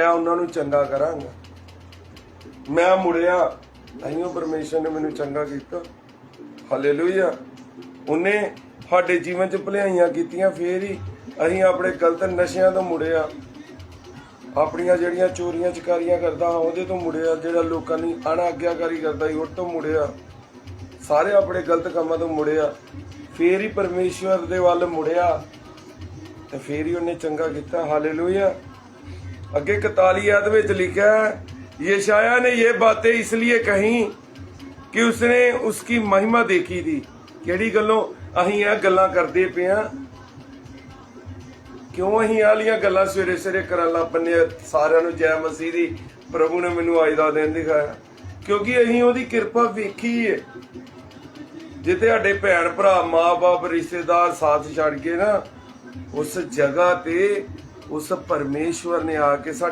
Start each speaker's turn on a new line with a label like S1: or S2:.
S1: ਮੈਂ ਉਹਨਾਂ ਨੂੰ ਚੰਗਾ ਕਰਾਂਗਾ। ਮੈਂ ਮੁੜਿਆ, ਅਈਓ ਪਰਮੇਸ਼ਰ ਨੇ ਮੈਨੂੰ ਚੰਗਾ ਕੀਤਾ। ਹਾਲੇਲੂਇਆ ਉਹਨੇ ਸਾਡੇ ਜੀਵਨ 'ਚ ਭਲਾਈਆਂ ਕੀਤੀਆਂ, ਫੇਰ ਹੀ ਅਸੀਂ ਆਪਣੇ ਗਲਤ ਨਸ਼ਿਆਂ ਤੋਂ ਮੁੜਿਆ। ਆਪਣੀਆਂ ਜਿਹੜੀਆਂ ਚੋਰੀਆਂ ਚਕਾਰੀਆਂ ਕਰਦਾ ਹਾਂ, ਉਹਦੇ ਤੋਂ ਮੁੜਿਆ। ਜਿਹੜਾ ਲੋਕਾਂ ਦੀ ਅਣਆਗਿਆਕਾਰੀ ਕਰਦਾ ਸੀ ਉਹ ਤੋਂ ਮੁੜਿਆ। ਸਾਰੇ ਆਪਣੇ ਗਲਤ ਕੰਮਾਂ ਤੋਂ ਮੁੜਿਆ। ਫੇਰ ਹੀ ਪਰਮੇਸ਼ਵਰ ਦੇ ਵੱਲ ਮੁੜਿਆ। ਤੇ ਫੇਰ ਹੀ ਉਹਨੇ ਚੰਗਾ ਕੀਤਾ। ਹਾਲੇਲੂਇਆ ਅੱਗੇ 41 ਆਦ ਵਿੱਚ ਲਿਖਿਆ ਯਸ਼ਾਇਆ ਨੇ ਇਹ ਬਾतें ਇਸ ਲਈ ਕਹੀ ਕਿ ਉਸਨੇ ਉਸकी ਮਹਿਮਾ ਦੇਖੀ ਦੀ। ਕਿਹੜੀ ਗੱਲੋਂ? ਅਸੀਂ ਇਹ ਗੱਲਾਂ ਕਰਦੇ ਪਿਆ ਕਿਉਂ ਅਸੀਂ ਆਲੀਆਂ ਗੱਲਾਂ ਸਵੇਰੇ ਸਵੇਰੇ ਕਰਨ ਲੱਗ ਪੰਨੇ ਸਾਰਿਆਂ ਨੂੰ ਜੈ ਮਸੀਹ ਦੀ, ਪ੍ਰਭੂ ਨੇ ਮੈਨੂੰ ਅੱਜ ਦਾ ਦਿਨ ਦਿਖਾਇਆ। ਕਿਉਂਕਿ ਅਸੀਂ ਉਹਦੀ ਕਿਰਪਾ ਵੇਖੀ ਹੈ ਜੇ ਤੁਹਾਡੇ ਭੈਣ ਭਰਾ ਮਾਪੇ ਰਿਸ਼ਤੇਦਾਰ, ਸਾਥ ਛੱਡ ਕੇ ਨਾ, ਉਸ ਜਗ੍ਹਾ ਤੇ ਉਸ ਪਰਮੇਸ਼ਵਰ ਨੇ ਆ ਕੇ ਸਾਡੀ